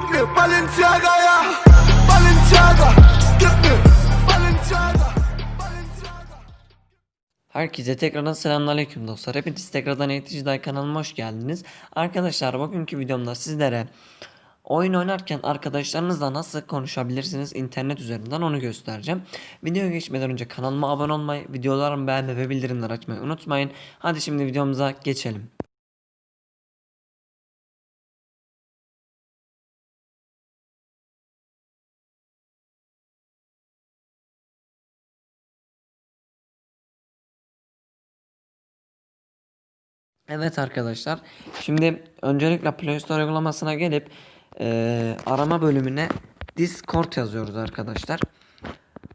gib mir Balenciaga, ja. Balenciaga, gib mir Balenciaga. Herkese tekrardan selamünaleyküm dostlar. Hepiniz tekrardan Eğitici Day kanalıma hoş geldiniz. Arkadaşlar bugünkü videomda sizlere oyun oynarken arkadaşlarınızla nasıl konuşabilirsiniz internet üzerinden onu göstereceğim. Videoya geçmeden önce kanalıma abone olmayı, videolarımı beğenmeyi ve bildirimleri açmayı unutmayın. Hadi şimdi videomuza geçelim. Evet arkadaşlar. Şimdi öncelikle Play Store uygulamasına gelip eee, arama bölümüne Discord yazıyoruz arkadaşlar.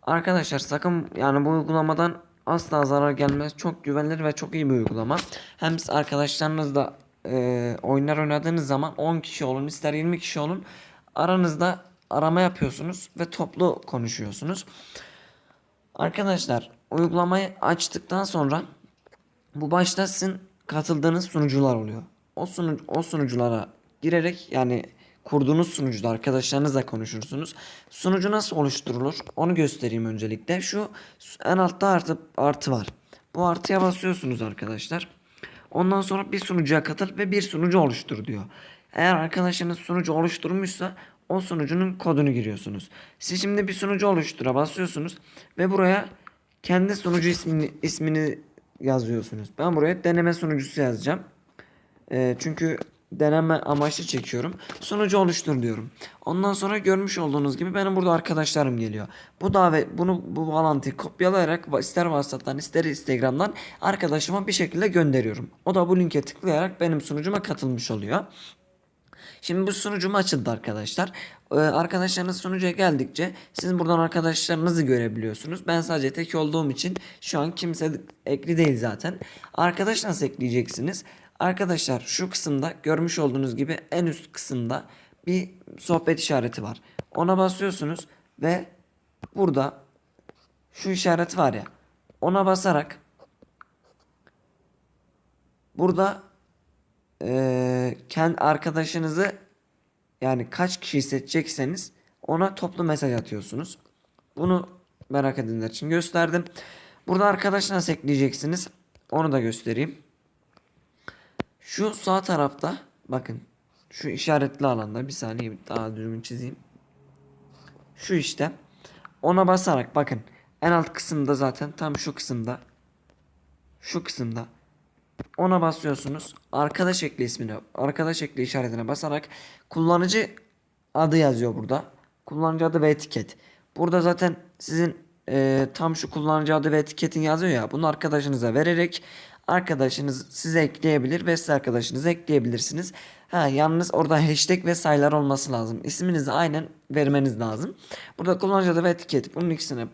Arkadaşlar sakın yani bu uygulamadan asla zarar gelmez. Çok güvenilir ve çok iyi bir uygulama. Hem siz arkadaşlarınızla eee, oyunlar oynadığınız zaman 10 kişi olun ister 20 kişi olun aranızda arama yapıyorsunuz ve toplu konuşuyorsunuz. Arkadaşlar uygulamayı açtıktan sonra bu başta sizin katıldığınız sunucular oluyor. O sunu o sunuculara girerek yani kurduğunuz sunucuda arkadaşlarınızla konuşursunuz. Sunucu nasıl oluşturulur? Onu göstereyim öncelikle. Şu en altta artı artı var. Bu artıya basıyorsunuz arkadaşlar. Ondan sonra bir sunucuya katıl ve bir sunucu oluştur diyor. Eğer arkadaşınız sunucu oluşturmuşsa o sunucunun kodunu giriyorsunuz. Siz şimdi bir sunucu oluştura basıyorsunuz ve buraya kendi sunucu ismini ismini yazıyorsunuz. Ben buraya deneme sunucusu yazacağım. Ee, çünkü deneme amaçlı çekiyorum. Sunucu oluştur diyorum. Ondan sonra görmüş olduğunuz gibi benim burada arkadaşlarım geliyor. Bu davet bunu bu bağlantıyı kopyalayarak ister WhatsApp'tan ister Instagram'dan arkadaşıma bir şekilde gönderiyorum. O da bu linke tıklayarak benim sunucuma katılmış oluyor. Şimdi bu sunucum açıldı arkadaşlar. Ee, arkadaşlarınız sunucuya geldikçe siz buradan arkadaşlarınızı görebiliyorsunuz. Ben sadece tek olduğum için şu an kimse ekli değil zaten. Arkadaş nasıl ekleyeceksiniz? Arkadaşlar şu kısımda görmüş olduğunuz gibi en üst kısımda bir sohbet işareti var. Ona basıyorsunuz ve burada şu işaret var ya ona basarak burada eee kendi arkadaşınızı yani kaç kişi seçecekseniz ona toplu mesaj atıyorsunuz. Bunu merak edenler için gösterdim. Burada arkadaş nasıl ekleyeceksiniz? Onu da göstereyim. Şu sağ tarafta bakın şu işaretli alanda bir saniye daha düzgün çizeyim. Şu işte ona basarak bakın en alt kısımda zaten tam şu kısımda şu kısımda ona basıyorsunuz. Arkadaş ekle ismini, arkadaş ekle işaretine basarak kullanıcı adı yazıyor burada. Kullanıcı adı ve etiket. Burada zaten sizin e, tam şu kullanıcı adı ve etiketin yazıyor ya. Bunu arkadaşınıza vererek arkadaşınız size ekleyebilir ve siz arkadaşınızı ekleyebilirsiniz. Ha, yalnız orada hashtag ve sayılar olması lazım. İsminizi aynen vermeniz lazım. Burada kullanıcı adı ve etiket. Bunun ikisine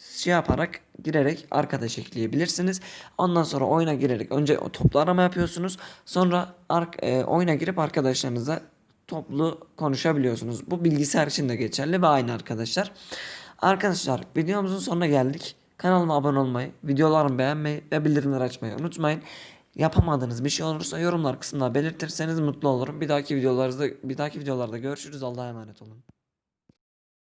şey yaparak girerek arkadaş ekleyebilirsiniz. Ondan sonra oyuna girerek önce toplu arama yapıyorsunuz. Sonra e, oyuna girip arkadaşlarınıza toplu konuşabiliyorsunuz. Bu bilgisayar için de geçerli ve aynı arkadaşlar. Arkadaşlar videomuzun sonuna geldik. Kanalıma abone olmayı, videolarımı beğenmeyi ve bildirimleri açmayı unutmayın. Yapamadığınız bir şey olursa yorumlar kısmına belirtirseniz mutlu olurum. Bir dahaki videolarda bir dahaki videolarda görüşürüz. Allah'a emanet olun.